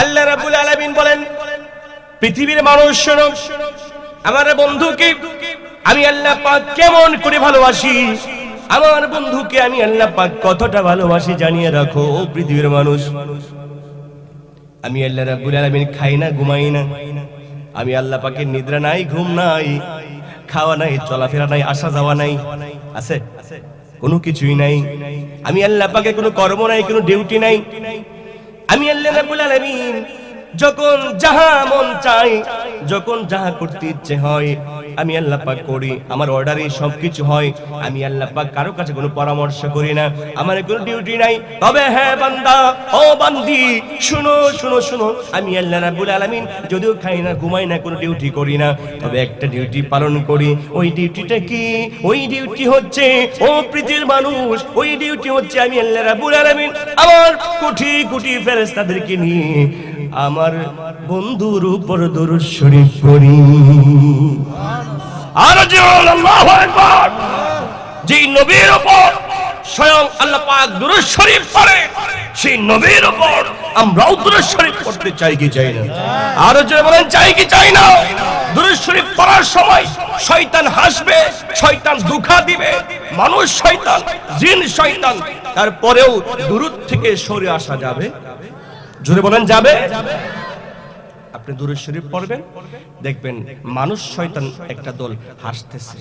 আল্লাহ রাবুল আলামিন বলেন, পৃথিবীর মানুষ আমার বন্ধুকে আমি আল্লাহ পাক কেমন করে ভালোবাসি, আমার বন্ধুকে আমি আল্লাহ পাক কতটা ভালোবাসি জানিয়ে রাখো, ও পৃথিবীর মানুষ। আমি আল্লাহ রাবুল আলামিন খাই না, ঘুমাই না, আমি আল্লাহ পাকের নিদ্রা নাই, ঘুম নাই, খাওয়া নাই, চলাফেরা নাই, আসা যাওয়া নাই, আছে? কোনো কিছুই নাই। আমি আল্লাহ পাকে কোনো কর্ম নাই, কোনো ডিউটি নাই আমি আল্লাহ রাব্বুল আলামিন যখন যাহা মন চাই যখন যাহা করতে ইচ্ছে হয়, আমি আল্লাহ পাক করি, আমার অর্ডারে সবকিছু হয়, আমি আল্লাহ পাক কারও কাছে কোনো পরামর্শ করি না, আমার কোনো ডিউটি নাই। তবে হ্যাঁ বান্দা, ও বান্দি, শুনো শুনো শুনো, আমি আল্লাহ রাব্বুল আলামিন যদিও খাই না, ঘুমাই না, কোনো ডিউটি করি না, তবে একটা ডিউটি পালন করি। ওই ডিউটিটা কি? ওই ডিউটি হচ্ছে, ও পৃথিবীর মানুষ, ওই ডিউটি হচ্ছে আমি আল্লাহ রাব্বুল আলামিন আমার কোটি কোটি ফেরেশতাদেরকে নিয়ে আমার বন্ধুর উপর দরুদ শরীফ করি আর যেই নবীর উপর স্বয়ং আল্লাহ পাক দরুদ শরীফ পড়ে, সেই নবীর উপর আমরাও দরুদ শরীফ পড়তে চাই কি চাই না? আর জোরে বলেন, চাই কি চাই না? দরুদ শরীফ পড়ার সময় শয়তান হাসবে, শয়তান দুঃখা দিবে, মানুষ শয়তান, জিন শয়তান, তারপরেও দূরত থেকে সরে আসা যাবে? জোরে বলেন যাবে? আপনি দূরে শরীফ পড়বেন দেখবেন মানুষ শয়তান একটা দল হাসতেছে।